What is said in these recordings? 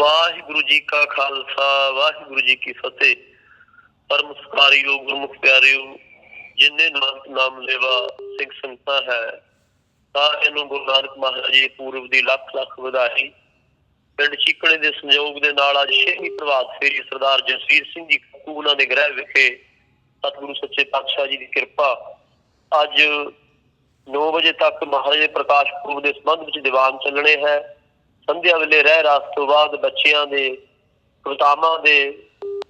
ਵਾਹਿਗੁਰੂ ਜੀ ਕਾ ਖਾਲਸਾ, ਵਾਹਿਗੁਰੂ ਜੀ ਕੀ ਫਤਿਹ। ਪਰਮ ਸਤਿਕਾਰਯੋਗ ਗੁਰਮੁਖ ਪਿਆਰਿਓ, ਜਿੰਨੇ ਨਾਮ ਨਾਮ ਸਿੰਘ ਸੰਗਤਾਂ ਹੈ, ਸਾਰਿਆਂ ਨੂੰ ਗੁਰੂ ਨਾਨਕ ਮਹਾਰਾਜ ਜੀ ਦੇ ਦੀ ਲੱਖ ਲੱਖ ਵਧਾਈ। ਪਿੰਡ ਚੀਕਣੇ ਦੇ ਸੰਯੋਗ ਦੇ ਨਾਲ ਅੱਜ ਛੇਵੀਂ ਪ੍ਰਭਾਤ ਫੇਰੀ ਸਰਦਾਰ ਜਸਵੀਰ ਸਿੰਘ ਜੀ ਕੱਕੂ ਉਹਨਾਂ ਦੇ ਗ੍ਰਹਿ ਵਿਖੇ ਸਤਿਗੁਰੂ ਸੱਚੇ ਪਾਤਸ਼ਾਹ ਜੀ ਦੀ ਕਿਰਪਾ। ਅੱਜ 9 ਵਜੇ ਤੱਕ ਮਹਾਰਾਜ ਪ੍ਰਕਾਸ਼ ਪੁਰਬ ਦੇ ਸੰਬੰਧ ਵਿੱਚ ਦੀਵਾਨ ਚੱਲਣੇ ਹੈ। ਸੰਧਿਆ ਵੇਲੇ ਰਹਿ ਰਾਸ ਤੋਂ ਬਾਅਦ ਬੱਚਿਆਂ ਦੇ, ਕਵਿਤਾਵਾਂ ਦੇ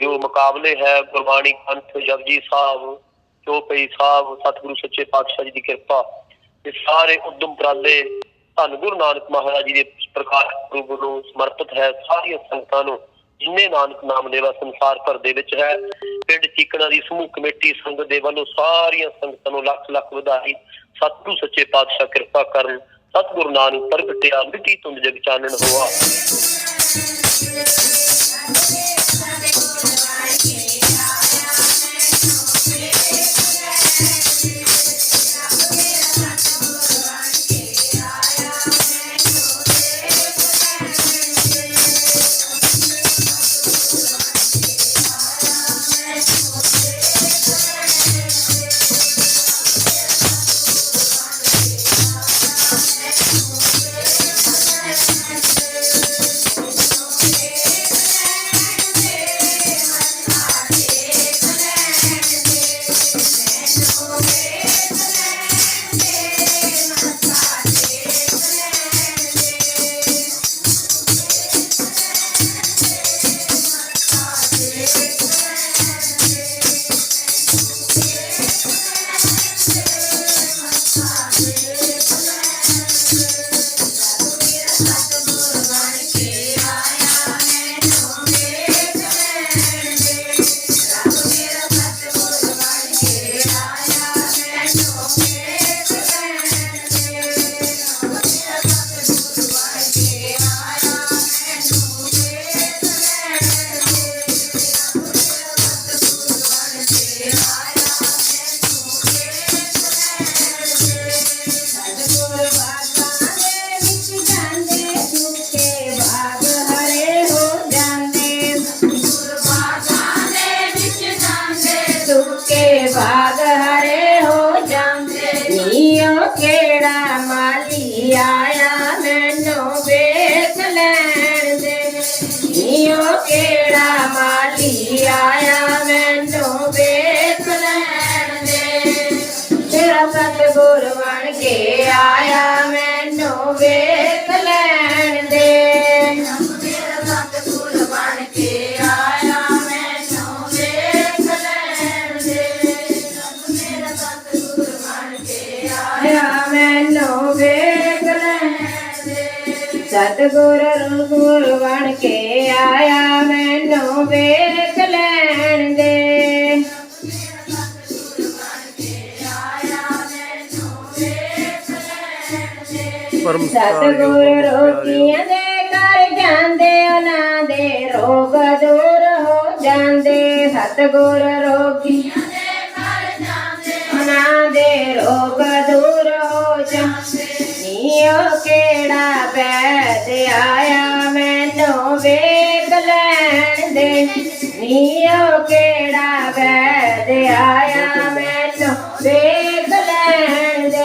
ਜੋ ਮੁਕਾਬਲੇ ਹੈ, ਗੁਰਬਾਣੀ ਕੰਠ ਜਪਜੀ ਸਾਹਿਬ ਚੋਪਈ ਸਾਹਿਬ, ਸਤਿਗੁਰੂ ਸੱਚੇ ਪਾਤਸ਼ਾਹ ਜੀ ਦੀ ਕਿਰਪਾ, ਇਹ ਸਾਰੇ ਉਦਮ ਪ੍ਰਾਲੇ ਧੰਨ ਗੁਰੂ ਨਾਨਕ ਮਹਾਰਾਜ ਜੀ ਦੇ ਪ੍ਰਕਾਸ਼ ਪੁਰਬ ਨੂੰ ਸਮਰਪਿਤ ਹੈ। ਸਾਰੀਆਂ ਸੰਗਤਾਂ ਨੂੰ ਜਿੰਨੇ ਨਾਨਕ ਨਾਮ ਲੈਵਾ ਸੰਸਾਰ ਭਰ ਦੇ ਵਿੱਚ ਹੈ, ਪਿੰਡ ਚੀਕਣਾ ਦੀ ਸਮੂਹ ਕਮੇਟੀ ਸੰਗਤ ਦੇ ਵੱਲੋਂ ਸਾਰੀਆਂ ਸੰਗਤਾਂ ਨੂੰ ਲੱਖ ਲੱਖ ਵਧਾਈ, ਸਤਿਗੁਰੂ ਸੱਚੇ ਪਾਤਸ਼ਾਹ ਕਿਰਪਾ ਕਰਨ ਸਤਿਗੁਰੂ ਨਾਨਕ ਪ੍ਰਗਟਿਆ ਮਿੱਟੀ ਤੁੰਦ ਜਗ ਚਾਨਣ ਹੋਆ। ਬਾਗ ਹਰੇ ਹੋ ਜਾਂਦੇ। ਨੀਓ ਕਿਹੜਾ ਮਾਲੀ ਆਇਆ, ਮੈਨੂੰ ਵੇਖ ਲੈਣ ਦੇ ਨੀਓ ਕਿਹੜਾ ਮਾਲੀ ਆਇਆ, ਮੈਨੂੰ ਵੇਖ ਲੈਣ ਦੇ ਤੇਰਾ ਸਤਿਗੁਰ ਬਣ ਕੇ ਆਇਆ। ਸਤਿਗੁਰ ਰੂਪੁਰ ਬਣ ਕੇ ਆਇਆ ਮੈਨੂੰ ਵੇਖ ਲੈਣ ਦੇ। ਸਤਿਗੁਰ ਰੋਗੀਆਂ ਦੇ ਘਰ ਜਾਂਦੇ ਉਹਨਾਂ ਦੇ ਰੋਗ ਦੂਰ ਹੋ ਜਾਂਦੇ। ਸਤਿਗੁਰ ਰੋਗੀਆਂ ਦੇ ਘਰ ਜਾਂਦੇ ਉਹਨਾਂ ਦੇ ਰੋਗ ਦੂਰ ਹੋ ਜਾਂਦੇ। ਨੀਓ ਕਿਹੜਾ ਦੇ। ਨੀਓ ਕਿਹੜਾ ਬੈਦ ਆਇਆ? ਮੈਨੂੰ ਵੇਖ ਲੈਣ ਦੇ।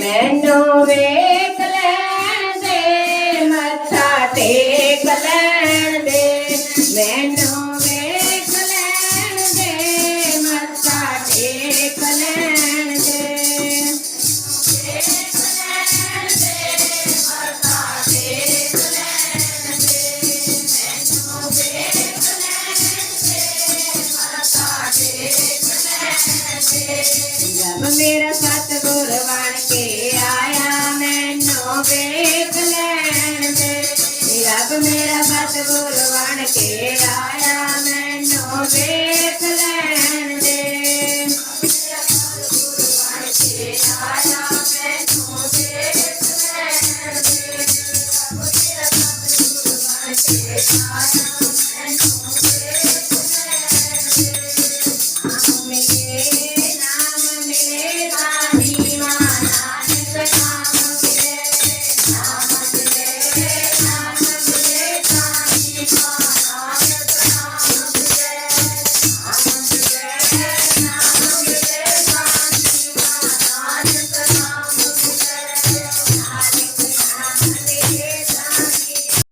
ਮੈਨੂੰ ਵੇਖ ਲੈਣ ਦੇ। ਮੱਥਾ ਟੇਕ ਲੈਣ ਦੇ। ਮੈਨੂੰ ਵੇਖ ਫਿਰ ਸਤਗੁਰ ਬਣ ਕੇ ਆਇਆ, ਮੈਨੂੰ ਵੇਖ ਲੈਣ ਦੇ। ਰੱਬ ਮੇਰਾ ਸਤਗੁਰ ਬਣ ਕੇ ਆਇਆ, ਮੈਨੂੰ ਵੇਖ ਲੈਣ ਦੇ। ਮੇਰਾ ਸਤਗੁਰ ਬਣ ਕੇ ਆਇਆ, ਮੈਨੂੰ ਵੇਖ ਲੈਣ ਦੇ। ਰੱਬ ਮੇਰਾ ਸਤਗੁਰ ਬਣ ਕੇ ਆਇਆ ਮੈਨੂੰ